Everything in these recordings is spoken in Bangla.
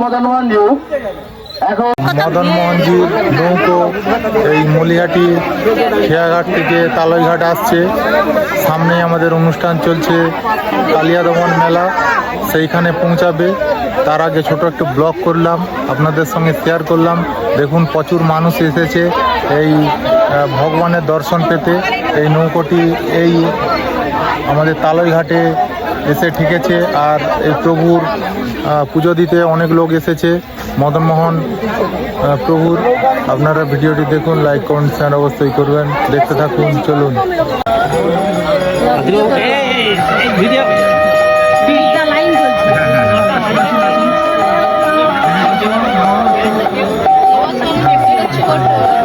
মদন মদন মোহনজির নৌকো, এই মলিহাটি খেয়াঘাট থেকে তালইঘাট আসছে। সামনেই আমাদের অনুষ্ঠান চলছে কালিয়া দমন মেলা। সেইখানে পৌঁছাবে। তার আগে ছোট একটু ব্লগ করলাম, আপনাদের সঙ্গে শেয়ার করলাম। দেখুন, প্রচুর মানুষ এসেছে এই ভগবানের দর্শন পেতে। এই নৌকোটি, এই আমাদের তালইঘাটে এসে ঠিকেছে। আর এই প্রভুর পুজো দিতে অনেক লোক এসেছে মদনমোহন প্রভুর আপনারা ভিডিওটি দেখুন লাইক কমেন্ট শেয়ার অবশ্যই করবেন দেখতে থাকুন চলুন আপনারা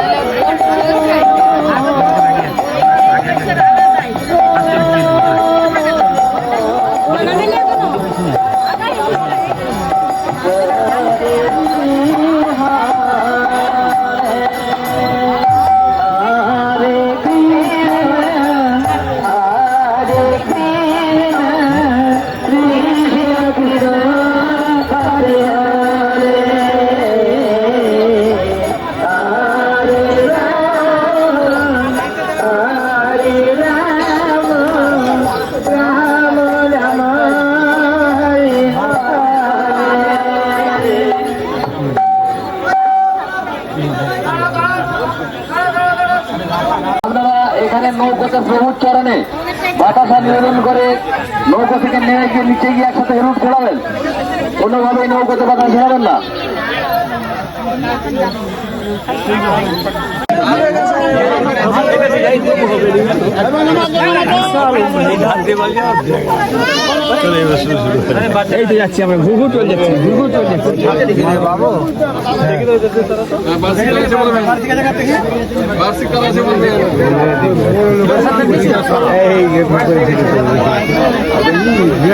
নৌকোতে প্রভুর চরণে বাতাসা নিবেদন করে নৌকো থেকে নেমে গিয়ে নিচে গিয়ে একসাথে হেরুট ছড়াবেন কোনোভাবে নৌকোতে বাতাস ছড়াবেন না। এই তো যাচ্ছি আমরা ঘুরঘুর চলে যাচ্ছি ঘুরঘুর চলে যাচ্ছি বাবু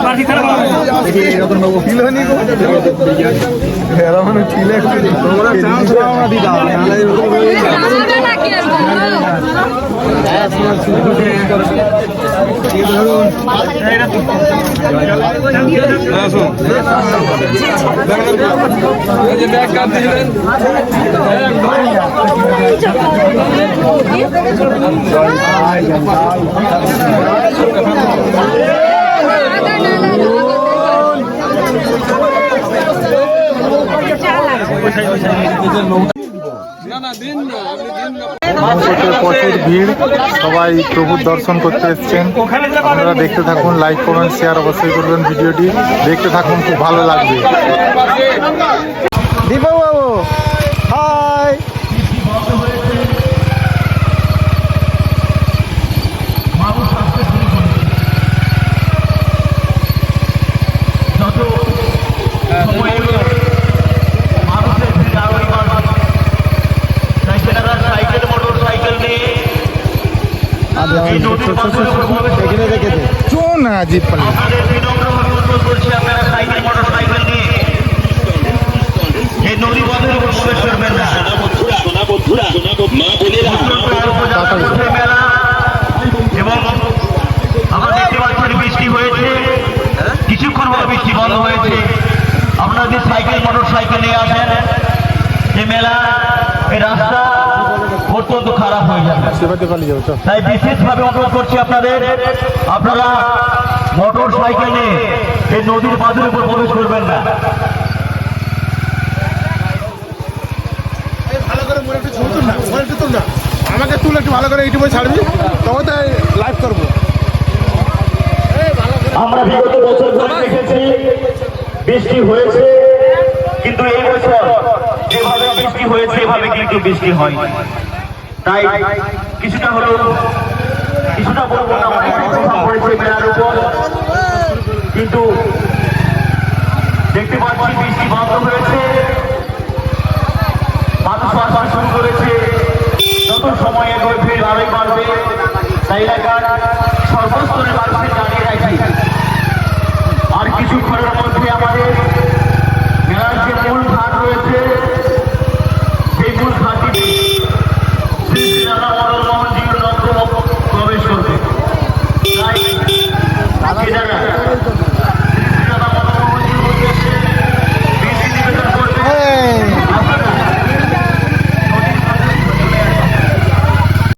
বলো বার্ষিক খেলা বলো নৌকোতে প্রচুর ভিড়, সবাই প্রভুর দর্শন করতে এসছেন। আপনারা দেখতে থাকুন লাইক করুন শেয়ার অবশ্যই করবেন ভিডিওটি। দেখতে থাকুন, খুব ভালো লাগবে। এখানে রেখে দে চো না জিপ পাল্লা এবং আমরা দেখতে বৃষ্টি হয়েছে কিছুক্ষণ বৃষ্টি বন্ধ হয়েছে আপনারা যদি সাইকেল মোটর সাইকেল তাই বিশেষভাবে অনুরোধ করছি আপনাদের আপনারা মোটর সাইকেল নিয়ে এই নদীর বাঁধের উপর প্রবেশ করবেন না। ভালো করে একটু ছবি তুল না একটু তুল না। আমাকে তুলে একটু ভালো করে ইউটিউবে ছাড়বি তবে তো লাইভ করব। আমরা বিগত বছর ধরে দেখেছি বৃষ্টি হয়েছে কিন্তু এই বছর যেভাবে বৃষ্টি হয়েছে এভাবে কিন্তু বৃষ্টি হয় তাই কিছুটা হলো কিছুটা বলব না পড়েছে মেলার উপর। কিন্তু দেখতে পাচ্ছি বৃষ্টি বন্ধ হয়েছে। মানুষ আসা শুরু করেছে। যত সময় এগোয় ভিড় আরোই বাড়বে। তাই এলাকার সর্বস্তরের মানুষের